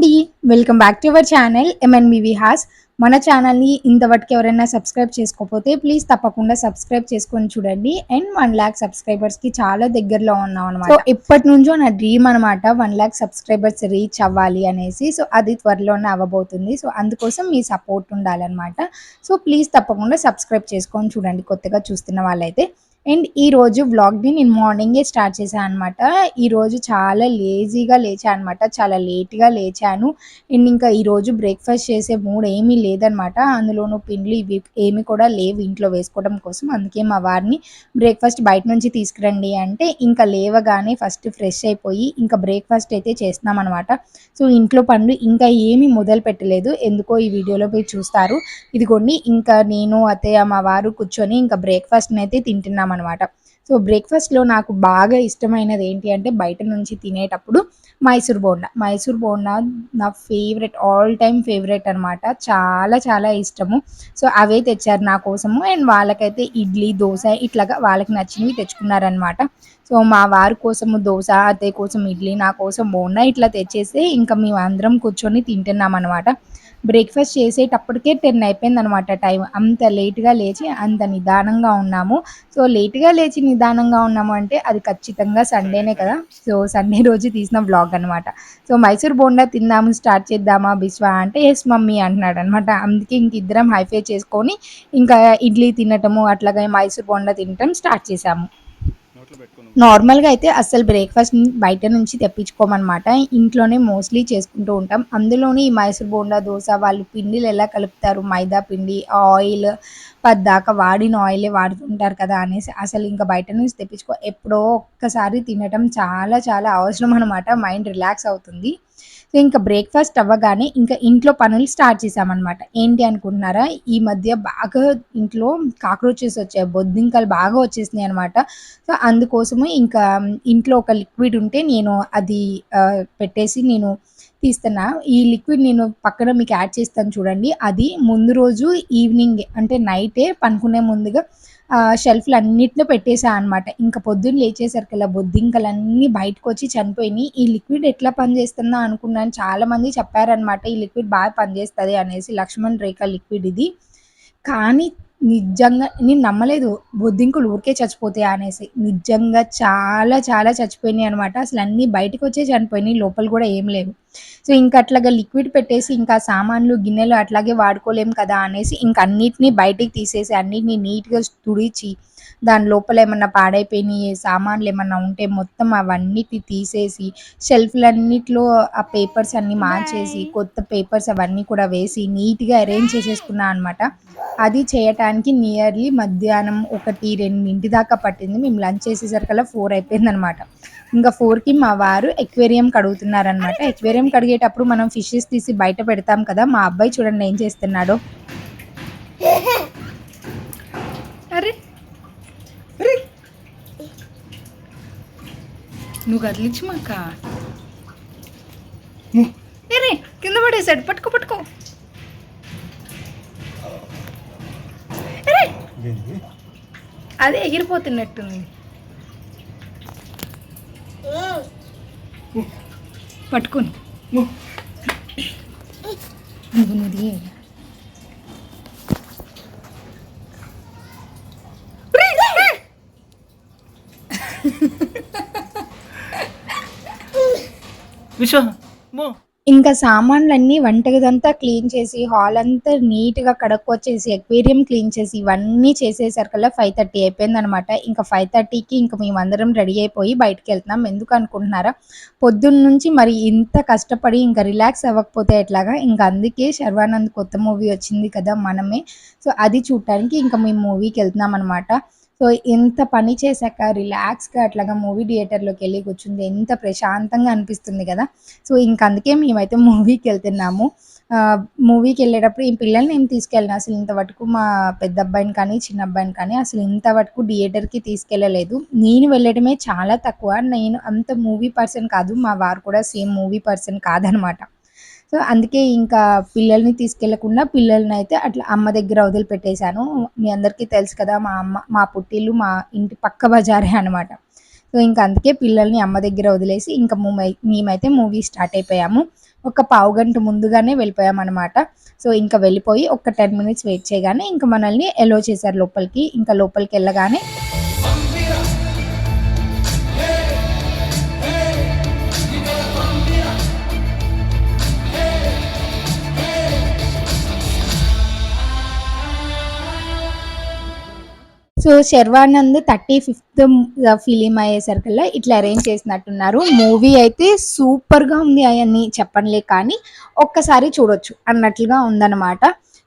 అండి. Welcome back to our channel MNBV has మన ఛానల్ని ఇంతవరకు ఎవరైనా సబ్స్క్రైబ్ చేసుకోకపోతే ప్లీజ్ తప్పకుండా సబ్స్క్రైబ్ చేసుకొని చూడండి. అండ్ వన్ ల్యాక్ సబ్స్క్రైబర్స్కి చాలా దగ్గరలో ఉన్నాం అనమాట సో ఇప్పటి నుంచో నా డ్రీమ్ అనమాట వన్ ల్యాక్ సబ్స్క్రైబర్స్ రీచ్ అవ్వాలి అనేసి. సో అది త్వరలోనే అవ్వబోతుంది. సో అందుకోసం మీ సపోర్ట్ ఉండాలన్నమాట. సో ప్లీజ్ తప్పకుండా సబ్స్క్రైబ్ చేసుకొని చూడండి కొత్తగా చూస్తున్న వాళ్ళైతే. అండ్ ఈ రోజు వ్లాగ్ని నేను మార్నింగే స్టార్ట్ చేశాను అనమాట ఈరోజు చాలా లేజీగా లేచాను అనమాట చాలా లేట్గా లేచాను. అండ్ ఇంకా ఈరోజు బ్రేక్ఫాస్ట్ చేసే మూడ్ ఏమీ లేదనమాట అందులోనూ పిండ్లు ఇవి ఏమి కూడా లేవు ఇంట్లో వేసుకోవడం కోసం. అందుకే మా వారిని బ్రేక్ఫాస్ట్ బయట నుంచి తీసుకురండి అంటే ఇంకా లేవగానే ఫస్ట్ ఫ్రెష్ అయిపోయి ఇంకా బ్రేక్ఫాస్ట్ అయితే చేస్తున్నాం అనమాట సో ఇంట్లో పనులు ఇంకా ఏమీ మొదలు పెట్టలేదు. ఎందుకో ఈ వీడియోలో మీరు చూస్తారు. ఇదిగోండి ఇంకా నేను అత్తయ్య మా వారు కూర్చొని ఇంకా బ్రేక్ఫాస్ట్ని అయితే తింటున్నాం అనమాట సో బ్రేక్ఫాస్ట్లో నాకు బాగా ఇష్టమైనది ఏంటి అంటే బయట నుంచి తినేటప్పుడు మైసూర్ బోండా. మైసూర్ బోండా నా ఫేవరెట్ ఆల్ టైమ్ ఫేవరెట్ అనమాట చాలా చాలా ఇష్టము. సో అవే తెచ్చారు నా కోసము. అండ్ వాళ్ళకైతే ఇడ్లీ దోశ ఇట్లాగా వాళ్ళకి నచ్చినవి తెచ్చుకున్నారనమాట సో మా వారి కోసము దోశ అత్తయ్య కోసం ఇడ్లీ నా కోసం బోండా ఇట్లా తెచ్చేస్తే ఇంకా మేము అందరం కూర్చొని తింటున్నాం అనమాట బ్రేక్ఫాస్ట్ చేసేటప్పటికే టెన్ అయిపోయింది అనమాట టైం. అంత లేట్గా లేచి అంత నిదానంగా ఉన్నాము. సో లేట్గా లేచి నిదానంగా ఉన్నాము అంటే అది ఖచ్చితంగా సండేనే కదా. సో సండే రోజు తీసిన బ్లాగ్ అనమాట. సో మైసూర్ బోండా తిందాము స్టార్ట్ చేద్దామా బిస్వా అంటే ఎస్ మమ్మీ అంటున్నాడు అనమాట అందుకే ఇంక ఇద్దరం హైఫై చేసుకొని ఇంకా ఇడ్లీ తినటము అట్లాగే మైసూర్ బోండా తినటం స్టార్ట్ చేసాము. నార్మల్గా అయితే అస్సలు బ్రేక్ఫాస్ట్ బయట నుంచి తెప్పించుకోమన్నమాట. ఇంట్లోనే మోస్ట్లీ చేసుకుంటూ ఉంటాం. అందులోనే ఈ మైసూర్ బోండా దోశ వాళ్ళు పిండిలు ఎలా కలుపుతారు? మైదా పిండి ఆయిల్ పద్దాక వాడిన ఆయిలే వాడుతుంటారు కదా అనేసి అసలు ఇంకా బయట నుంచి తెప్పించుకో ఎప్పుడో ఒక్కసారి తినటం చాలా చాలా అవసరం అనమాట మైండ్ రిలాక్స్ అవుతుంది. సో ఇంకా బ్రేక్ఫాస్ట్ అవ్వగానే ఇంకా ఇంట్లో పనులు స్టార్ట్ చేసామన్నమాట ఏంటి అనుకుంటున్నారా? ఈ మధ్య బాగా ఇంట్లో కాక్రోచెస్ వచ్చాయి బొద్దింకలు బాగా వచ్చేసినాయి అనమాట సో అందుకోసము ఇంకా ఇంట్లో ఒక లిక్విడ్ ఉంటే నేను అది పెట్టేసి నేను తీస్తున్నా. ఈ లిక్విడ్ నేను పక్కన మీకు యాడ్ చేస్తాను చూడండి. అది ముందు రోజు ఈవినింగ్ అంటే నైటే పనుకునే ముందుగా షెల్ఫ్లు అన్నిట్లో పెట్టేసా అనమాట ఇంకా పొద్దున్న లేచేసరికల్లా బొద్దింకలన్నీ బయటకు వచ్చి చనిపోయినాయి. ఈ లిక్విడ్ ఎట్లా పనిచేస్తుందో అనుకున్నాను. చాలా మంది చెప్పారనమాట ఈ లిక్విడ్ బాగా పనిచేస్తుంది అనేసి లక్ష్మణ్ రేఖ లిక్విడ్ ఇది. కానీ నిజంగా నేను నమ్మలేదు. బొద్దింకులు ఊరికే చచ్చిపోతాయి అనేసి. నిజంగా చాలా చాలా చచ్చిపోయినాయి అనమాట అసలు అన్నీ బయటకు వచ్చే చనిపోయినాయి. లోపల కూడా ఏం లేవు. సో ఇంకా అట్లాగా లిక్విడ్ పెట్టేసి ఇంకా సామాన్లు గిన్నెలు అట్లాగే వాడుకోలేం కదా అనేసి ఇంకా అన్నిటినీ బయటికి తీసేసి అన్నిటినీ నీట్గా తుడిచి దాని లోపల ఏమన్నా పాడైపోయినాయి సామాన్లు ఏమన్నా ఉంటే మొత్తం అవన్నిటి తీసేసి షెల్ఫ్లన్నిట్లో ఆ పేపర్స్ అన్ని మార్చేసి కొత్త పేపర్స్ అవన్నీ కూడా వేసి నీట్గా అరేంజ్ చేసేసుకున్నా అనమాట అది చేయటానికి నియర్లీ మధ్యాహ్నం ఒకటి రెండింటి దాకా పట్టింది. మేము లంచ్ చేసేసరికల్లా ఫోర్ అయిపోయింది అనమాట ఇంకా ఫోర్కి మా వారు ఎక్వేరియం కడుగుతున్నారనమాట ఎక్వేరియం కడిగేటప్పుడు మనం ఫిషెస్ తీసి బయట పెడతాం కదా మా అబ్బాయి చూడండి ఏం చేస్తున్నాడో. అరే అరే. నువ్వు కదిలించు మాక అరే కింద పడేసాడు పట్టుకో పట్టుకో. అరే అదే ఎగిరిపోతున్నట్టుంది. పట్టుకుని. నువ్వు నువ్వు విశ్వ మో ఇంకా సామాన్లన్నీ వంటగదంతా క్లీన్ చేసి హాల్ అంతా నీట్గా కడక్కొచ్చేసి ఎక్వేరియం క్లీన్ చేసి ఇవన్నీ చేసేసరికల్లా ఫైవ్ థర్టీ అయిపోయింది అనమాట ఇంకా ఫైవ్ థర్టీకి ఇంకా మేమందరం రెడీ అయిపోయి బయటకు వెళ్తున్నాం ఎందుకు అనుకుంటున్నారా? పొద్దున్న నుంచి మరి ఇంత కష్టపడి ఇంకా రిలాక్స్ అవ్వకపోతే ఎట్లాగా? ఇంకా అందుకే శర్వానంద్ కొత్త మూవీ వచ్చింది కదా మనమే. సో అది చూడటానికి ఇంకా మేము మూవీకి వెళ్తున్నాం అనమాట సో ఎంత పని చేశాక రిలాక్స్గా అట్లాగా మూవీ థియేటర్లోకి వెళ్ళి కూర్చుంది ఎంత ప్రశాంతంగా అనిపిస్తుంది కదా. సో ఇంక అందుకే మేమైతే మూవీకి వెళ్తున్నాము. మూవీకి వెళ్ళేటప్పుడు ఈ పిల్లల్ని ఏం తీసుకెళ్ళిన? అసలు ఇంతవరకు మా పెద్ద అబ్బాయిని కానీ చిన్న అబ్బాయిని కానీ అసలు ఇంతవరకు థియేటర్కి తీసుకెళ్ళలేదు. నేను వెళ్ళడమే చాలా తక్కువ. నేను అంత మూవీ పర్సన్ కాదు. మా వారు కూడా సేమ్ మూవీ పర్సన్ కాదనమాట. సో అందుకే ఇంకా పిల్లల్ని తీసుకెళ్ళకుండా పిల్లల్ని అయితే అట్లా అమ్మ దగ్గర వదిలిపెట్టేశాను మీ అందరికీ తెలుసు కదా మా అమ్మ మా పుట్టిల్లు మా ఇంటి పక్క బజారే అనమాట సో ఇంకా అందుకే పిల్లల్ని అమ్మ దగ్గర వదిలేసి ఇంకా మేమైతే మూవీ స్టార్ట్ అయిపోయాము. ఒక పావు గంట ముందుగానే వెళ్ళిపోయామన్నమాట సో ఇంకా వెళ్ళిపోయి ఒక టెన్ మినిట్స్ వెయిట్ చేయగానే ఇంకా మనల్ని ఎలో చేశారు లోపలికి. ఇంకా లోపలికి వెళ్ళగానే so Sharwanand thirty fifth film అయ్యేసరికల్లా ఇట్లా అరేంజ్ చేసినట్టున్నారు. మూవీ అయితే సూపర్గా ఉంది అవన్నీ చెప్పనులే కానీ ఒక్కసారి చూడొచ్చు అన్నట్లుగా ఉందన్నమాట.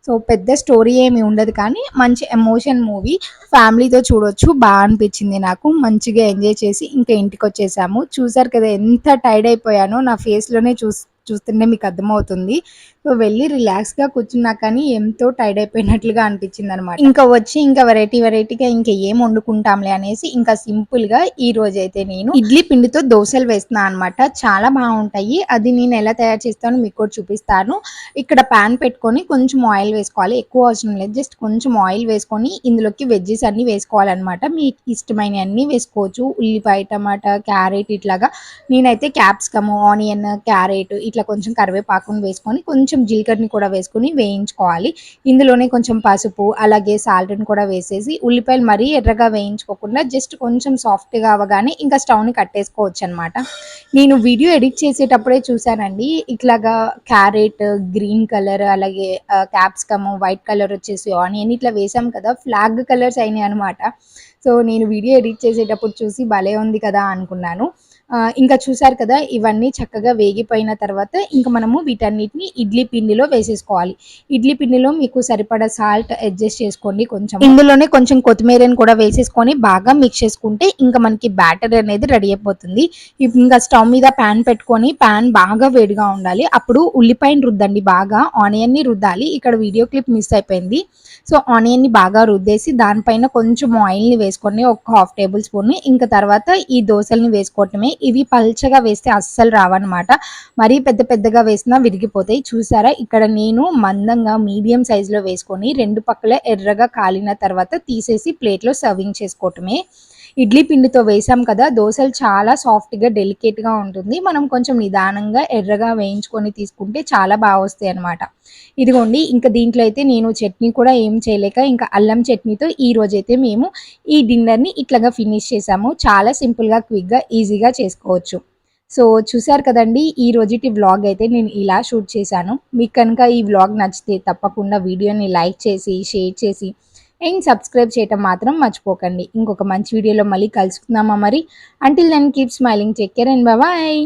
సో పెద్ద స్టోరీ ఏమి ఉండదు కానీ మంచి ఎమోషన్ మూవీ. ఫ్యామిలీతో చూడొచ్చు బాగా అనిపించింది నాకు. మంచిగా ఎంజాయ్ చేసి ఇంకా ఇంటికి వచ్చేసాము చూసారు కదా ఎంత టైర్డ్ అయిపోయానో నా ఫేస్లోనే చూస్ చూస్తుంటే మీకు అర్థమవుతుంది. వెళ్ళి రిలాక్స్గా కూర్చున్నా కానీ ఎంతో టైర్డ్ అయిపోయినట్లుగా అనిపించింది అనమాట ఇంకా వచ్చి ఇంకా వెరైటీ వెరైటీగా ఇంకా ఏం వండుకుంటాంలే అనేసి ఇంకా సింపుల్గా ఈ రోజు అయితే నేను ఇడ్లీ పిండితో దోశలు వేస్తున్నా అనమాట చాలా బాగుంటాయి. అది నేను ఎలా తయారు చేస్తానో మీకు కూడా చూపిస్తాను. ఇక్కడ ప్యాన్ పెట్టుకొని కొంచెం ఆయిల్ వేసుకోవాలి. ఎక్కువ అవసరం లేదు. జస్ట్ కొంచెం ఆయిల్ వేసుకొని ఇందులోకి వెజ్జెస్ అన్ని వేసుకోవాలన్నమాట. మీకు ఇష్టమైన అన్ని వేసుకోవచ్చు. ఉల్లిపాయ టమాటా క్యారెట్ ఇట్లాగా. నేనైతే క్యాప్సికమ్ ఆనియన్ క్యారెట్ ఇట్లా కొంచెం కరివేపాకును వేసుకొని కొంచెం కొంచెం జీలకర్రని కూడా వేసుకొని వేయించుకోవాలి. ఇందులోనే కొంచెం పసుపు అలాగే సాల్ట్ని కూడా వేసేసి ఉల్లిపాయలు మరీ ఎర్రగా వేయించుకోకుండా జస్ట్ కొంచెం సాఫ్ట్గా అవ్వగానే ఇంకా స్టవ్ని కట్టేసుకోవచ్చు అనమాట నేను వీడియో ఎడిట్ చేసేటప్పుడే చూశానండి. ఇట్లాగా క్యారెట్ గ్రీన్ కలర్ అలాగే క్యాప్సికమ్ వైట్ కలర్ వచ్చేసి ఆనియన్ ఇట్లా వేసాం కదా ఫ్లాగ్ కలర్స్ అయినాయి అనమాట సో నేను వీడియో ఎడిట్ చేసేటప్పుడు చూసి భలే ఉంది కదా అనుకున్నాను. ఇంకా చూసారు కదా ఇవన్నీ చక్కగా వేగిపోయిన తర్వాత ఇంకా మనము వీటన్నిటిని ఇడ్లీ పిండిలో వేసేసుకోవాలి. ఇడ్లీ పిండిలో మీకు సరిపడా సాల్ట్ అడ్జస్ట్ చేసుకోండి కొంచెం. ఇందులోనే కొంచెం కొత్తిమీరని కూడా వేసేసుకొని బాగా మిక్స్ చేసుకుంటే ఇంకా మనకి బ్యాటర్ అనేది రెడీ అయిపోతుంది. ఇంకా స్టవ్ మీద ప్యాన్ పెట్టుకొని ప్యాన్ బాగా వేడిగా ఉండాలి. అప్పుడు ఉల్లిపాయని రుద్దండి బాగా ఆనియన్ని రుద్దాలి. ఇక్కడ వీడియో క్లిప్ మిస్ అయిపోయింది. సో ఆనియన్ని బాగా రుద్దేసి దానిపైన కొంచెం ఆయిల్ని వేసుకొని ఒక హాఫ్ టేబుల్ స్పూన్ ఇంకా తర్వాత ఈ దోశల్ని వేసుకోవటమే ఇవి పల్చగా వేస్తే అస్సలు రావన్నమాట. మరీ పెద్ద పెద్దగా వేసినా విరిగిపోతాయి. చూసారా? ఇక్కడ నేను మందంగా మీడియం సైజులో వేసుకొని రెండు పక్కల ఎర్రగా కాలిన తర్వాత తీసేసి ప్లేట్లో సర్వింగ్ చేసుకోవటమే. ఇడ్లీ పిండితో వేసాం కదా దోశలు చాలా సాఫ్ట్గా డెలికేట్గా ఉంటుంది. మనం కొంచెం నిదానంగా ఎర్రగా వేయించుకొని తీసుకుంటే చాలా బాగా వస్తాయి అనమాట ఇదిగోండి ఇంకా దీంట్లో అయితే నేను చట్నీ కూడా ఏం చేయలేక ఇంకా అల్లం చట్నీతో ఈ రోజైతే మేము ఈ డిన్నర్ని ఇట్లాగా ఫినిష్ చేసాము. చాలా సింపుల్గా క్విక్గా ఈజీగా చేసుకోవచ్చు. సో చూసారు కదండి ఈ రోజుటి వ్లాగ్ అయితే నేను ఇలా షూట్ చేశాను. మీకు కనుక ఈ వ్లాగ్ నచ్చితే తప్పకుండా వీడియోని లైక్ చేసి షేర్ చేసి అండ్ సబ్స్క్రైబ్ చేయటం మాత్రం మర్చిపోకండి. ఇంకొక మంచి వీడియోలో మళ్ళీ కలుసుకుందామా మరి? Until then keep smiling take care and bye